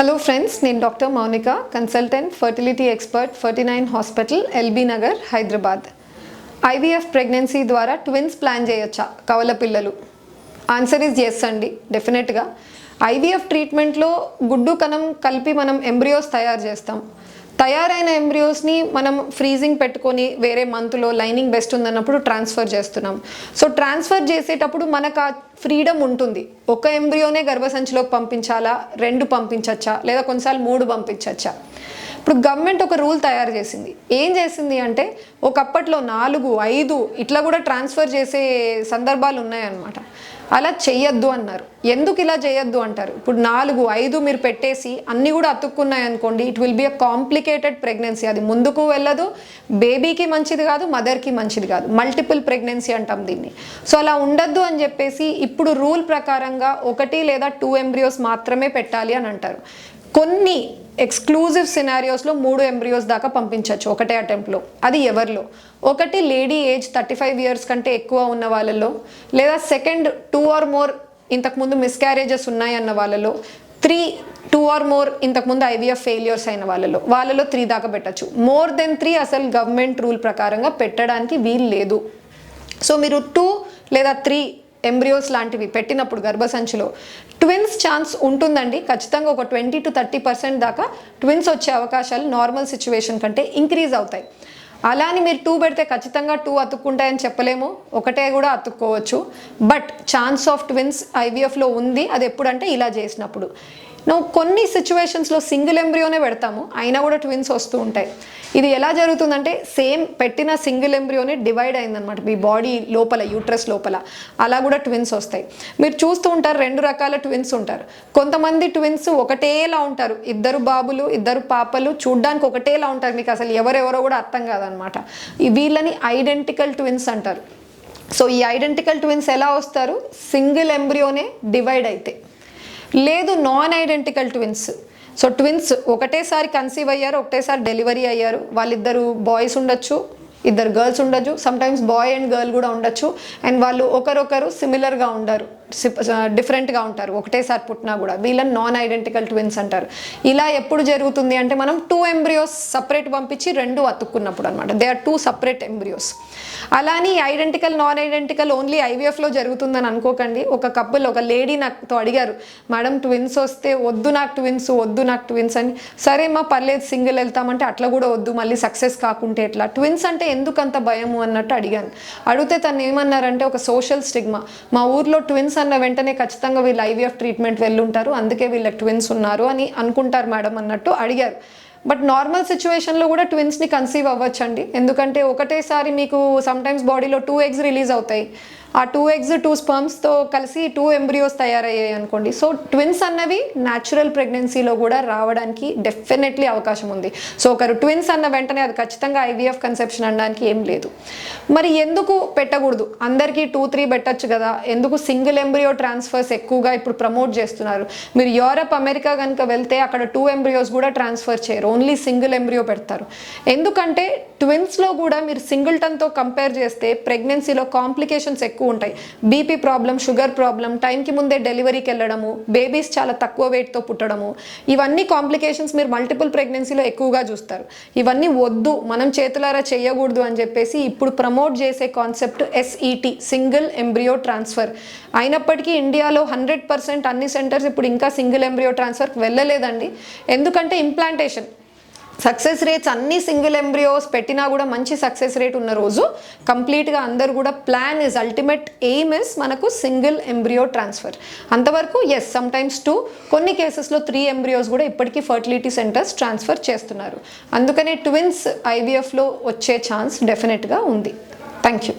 Hello friends నేను doctor Mounika consultant fertility expert forty nine hospital LB Nagar Hyderabad IVF pregnancy ద్వారా twins plan చేయొచ్చా? కవల పిల్లలు. Answer is yes అండి డెఫినెట్గా ఐవీఎఫ్ ట్రీట్మెంట్లో గుడ్డు కణం కలిపి మనం ఎంబ్రియోస్ తయారు చేస్తాం. తయారైన ఎంబ్రియోస్ని మనం ఫ్రీజింగ్ పెట్టుకొని వేరే మంత్లో లైనింగ్ బెస్ట్ ఉందన్నప్పుడు ట్రాన్స్ఫర్ చేస్తున్నాం. సో ట్రాన్స్ఫర్ చేసేటప్పుడు మనకు ఆ ఫ్రీడమ్ ఉంటుంది. ఒక ఎంబ్రియోనే గర్భసంచిలోకి పంపించాలా? రెండు పంపించచ్చా? లేదా కొన్నిసార్లు మూడు పంపించచ్చా? ఇప్పుడు గవర్నమెంట్ ఒక రూల్ తయారు చేసింది. ఏం చేసింది అంటే ఒకప్పట్లో నాలుగు ఐదు ఇట్లా కూడా ట్రాన్స్ఫర్ చేసే సందర్భాలు ఉన్నాయన్నమాట. అలా చెయ్యొద్దు అన్నారు. ఎందుకు ఇలా చేయొద్దు అంటారు? ఇప్పుడు నాలుగు ఐదు మీరు పెట్టేసి అన్నీ కూడా అతుక్కున్నాయి అనుకోండి it will be a complicated pregnancy అది ముందుకు వెళ్ళదు బేబీకి మంచిది కాదు మదర్కి మంచిది కాదు. మల్టిపుల్ ప్రెగ్నెన్సీ అంటాం దీన్ని. సో అలా ఉండద్దు అని చెప్పేసి ఇప్పుడు రూల్ ప్రకారంగా ఒకటి లేదా టూ ఎంబ్రియోస్ మాత్రమే పెట్టాలి అని అంటారు. కొన్ని ఎక్స్క్లూజివ్ సినారియోస్లో మూడు ఎంబ్రియోస్ దాకా పంపించవచ్చు ఒకటే అటెంప్ట్లో అది ఎవరిలో? ఒకటి lady age thirty five years కంటే ఎక్కువ ఉన్న వాళ్ళలో లేదా సెకండ్ టూ ఆర్ మోర్ ఇంతకుముందు మిస్క్యారేజెస్ ఉన్నాయన్న వాళ్ళలో త్రీ టూ ఆర్ మోర్ ఇంతకుముందు ఐవీఎఫ్ ఫెయిల్యూర్స్ అయిన వాళ్ళలో వాళ్ళలో త్రీ దాకా పెట్టచ్చు. మోర్ దెన్ త్రీ అసలు గవర్నమెంట్ రూల్ ప్రకారంగా పెట్టడానికి వీలు లేదు. సో మీరు టూ లేదా త్రీ ఎంబ్రియోస్ లాంటివి పెట్టినప్పుడు గర్భసంచిలో. ట్విన్స్ ఛాన్స్ ఉంటుందండి. ఖచ్చితంగా ఒక ట్వంటీ టు థర్టీ పర్సెంట్ దాకా ట్విన్స్ వచ్చే అవకాశాలు నార్మల్ సిచ్యువేషన్ కంటే ఇంక్రీజ్ అవుతాయి. అలా అని మీరు టూ పెడితే ఖచ్చితంగా టూ అతుక్కుంటాయని చెప్పలేము. ఒకటే కూడా అతుక్కోవచ్చు. బట్ ఛాన్స్ ఆఫ్ ట్విన్స్ ఐవీఎఫ్లో ఉంది. అది ఎప్పుడంటే ఇలా చేసినప్పుడు. నువ్వు కొన్ని సిచ్యువేషన్స్లో సింగిల్ ఎంబ్రియోనే పెడతాము. అయినా కూడా ట్విన్స్ వస్తూ ఉంటాయి. ఇది ఎలా జరుగుతుందంటే సేమ్ పెట్టిన సింగిల్ ఎంబ్రియోనే డివైడ్ అయిందనమాట మీ బాడీ లోపల యూట్రస్ లోపల. అలా కూడా ట్విన్స్ వస్తాయి. మీరు చూస్తూ ఉంటారు రెండు రకాల ట్విన్స్ ఉంటారు. కొంతమంది ట్విన్స్ ఒకటేలా ఉంటారు. ఇద్దరు బాబులు ఇద్దరు పాపలు చూడ్డానికి ఒకటేలా ఉంటారు. మీకు అసలు ఎవరెవరో కూడా అర్థం కాదనమాట వీళ్ళని ఐడెంటికల్ ట్విన్స్ అంటారు. సో ఈ ఐడెంటికల్ ట్విన్స్ ఎలా వస్తారు? సింగిల్ ఎంబ్రియోనే డివైడ్ అయితే. లేదు non identical twins so twins ఒకటేసారి కన్సీవ్ అయ్యారు ఒకటేసారి డెలివరీ అయ్యారు. వాళ్ళిద్దరు బాయ్స్ ఉండొచ్చు ఇద్దరు గర్ల్స్ ఉండొచ్చు సమ్టైమ్స్ బాయ్ అండ్ గర్ల్ కూడా ఉండొచ్చు. అండ్ వాళ్ళు ఒకరొకరు సిమిలర్గా ఉండరు. డిఫరెంట్గా ఉంటారు. ఒకటేసారి పుట్టినా కూడా. వీళ్ళని నాన్ ఐడెంటికల్ ట్విన్స్ అంటారు. ఇలా ఎప్పుడు జరుగుతుంది అంటే మనం టూ ఎంబ్రియోస్ సపరేట్ పంపించి రెండు అతుక్కున్నప్పుడు అనమాట they are two separate embryos అలానే ఐడెంటికల్ నాన్ ఐడెంటికల్ ఓన్లీ ఐవీఎఫ్లో జరుగుతుందని అనుకోకండి. ఒక కపుల్ ఒక లేడీ నాతో అడిగారు మేడం ట్విన్స్ వస్తే వద్దు నాకు ట్విన్స్ వద్దు నాకు ట్విన్స్ అని. సరే మా పర్లేదు సింగిల్ వెళ్తామంటే అట్లా కూడా వద్దు మళ్ళీ సక్సెస్ కాకుంటే ఎట్లా? ట్విన్స్ అంటే ఎందుకు అంత భయము? అన్నట్టు అడిగాను. అడిగితే తను ఏమన్నారంటే ఒక సోషల్ స్టిగ్మా మా ఊర్లో ట్విన్స్ అన్న వెంటనే ఖచ్చితంగా వీళ్ళు ఐవీఎఫ్ ట్రీట్మెంట్ వెళ్ళుంటారు. అందుకే వీళ్ళకి ట్విన్స్ ఉన్నారు అని అనుకుంటారు మేడం అన్నట్టు అడిగారు. బట్ నార్మల్ సిచ్యువేషన్లో కూడా ట్విన్స్ని కన్సీవ్ అవ్వచ్చండి. ఎందుకంటే ఒకటేసారి మీకు సమ్టైమ్స్ బాడీలో టూ ఎగ్స్ రిలీజ్ అవుతాయి. ఆ టూ ఎగ్స్ టూ స్పర్మ్స్తో కలిసి టూ ఎంబ్రియోస్ తయారయ్యాయి అనుకోండి. సో ట్విన్స్ అన్నవి న్యాచురల్ ప్రెగ్నెన్సీలో కూడా రావడానికి డెఫినెట్లీ అవకాశం ఉంది. సో ఒకరు ట్విన్స్ అన్న వెంటనే అది ఖచ్చితంగా ఐవీఎఫ్ కన్సెప్షన్ అనడానికి ఏం లేదు. మరి ఎందుకు పెట్టకూడదు? అందరికీ టూ త్రీ పెట్టచ్చు కదా. ఎందుకు సింగిల్ ఎంబ్రియో ట్రాన్స్ఫర్స్ ఎక్కువగా ఇప్పుడు ప్రమోట్ చేస్తున్నారు? మీరు యూరప్ అమెరికా కనుక వెళ్తే అక్కడ టూ ఎంబ్రియోస్ కూడా ట్రాన్స్ఫర్ చేయరు. ఓన్లీ సింగిల్ ఎంబ్రియో పెడతారు. ఎందుకంటే ట్విన్స్లో కూడా మీరు సింగిల్టన్తో కంపేర్ చేస్తే ప్రెగ్నెన్సీలో కాంప్లికేషన్స్ ఎక్కువ ఉంటాయి బీపీ ప్రాబ్లం షుగర్ ప్రాబ్లం టైంకి ముందే డెలివరీకి వెళ్ళడము బేబీస్ చాలా తక్కువ వెయిట్తో పుట్టడము ఇవన్నీ కాంప్లికేషన్స్ మీరు మల్టిపుల్ ప్రెగ్నెన్సీలో ఎక్కువగా చూస్తారు. ఇవన్నీ వద్దు మనం చేతులారా చేయకూడదు అని చెప్పేసి ఇప్పుడు ప్రమోట్ చేసే concept SET single embryo transfer అయినప్పటికీ ఇండియాలో హండ్రెడ్ పర్సెంట్ అన్ని సెంటర్స్ ఇప్పుడు ఇంకా సింగిల్ ఎంబ్రియో ట్రాన్స్ఫర్కి వెళ్ళలేదండి. ఎందుకంటే ఇంప్లాంటేషన్ సక్సెస్ రేట్స్ అన్ని సింగిల్ ఎంబ్రియోస్ పెట్టినా కూడా మంచి సక్సెస్ రేట్ ఉన్న రోజు కంప్లీట్గా అందరు కూడా plan is ultimate aim is మనకు సింగిల్ ఎంబ్రియో ట్రాన్స్ఫర్ అంతవరకు ఎస్ సమ్ టైమ్స్ టూ కొన్ని కేసెస్లో త్రీ ఎంబ్రియోస్ కూడా ఇప్పటికీ ఫర్టిలిటీ సెంటర్స్ ట్రాన్స్ఫర్ చేస్తున్నారు. అందుకనే ట్విన్స్ ఐవీఎఫ్లో వచ్చే ఛాన్స్ డెఫినెట్గా ఉంది. Thank you